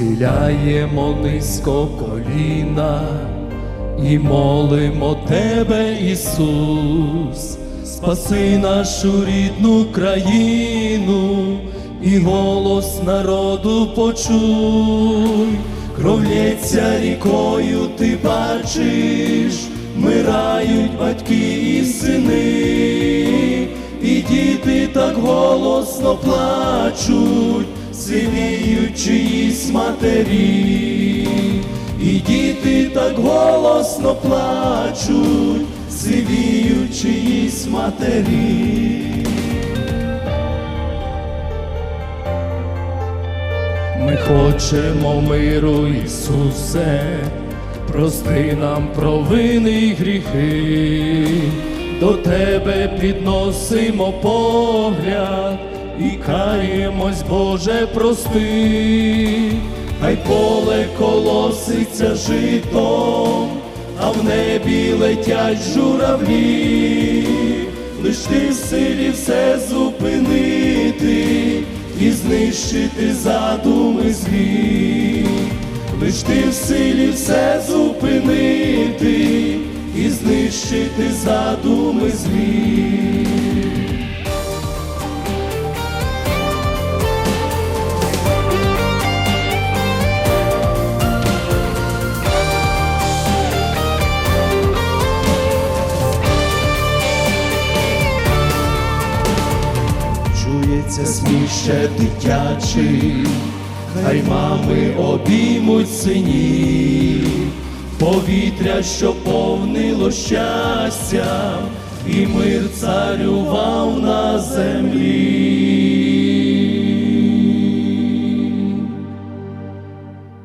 схиляємо низько коліна і молимо Тебе, Ісус, спаси нашу рідну країну і голос народу почуй, кров'ється рікою, ти бачиш, мирають батьки і сини, і діти так голосно плачуть, сивіють чиїсь матері, і діти так голосно плачуть, сивіють чиїсь матері. Ми хочемо миру, Ісусе, прости нам провини й гріхи, до Тебе підносимо погляд і каємось, Боже, прости, хай поле колоситься житом, а в небі летять журавлі, лиш ти в силі все зупинити і знищити задуми злі, лиш ти в силі все зупинити і знищити задуми злі. Чується сміх ще дитячий, хай мами обіймуть синів, повітря, що повнило щастя, і мир царював на землі.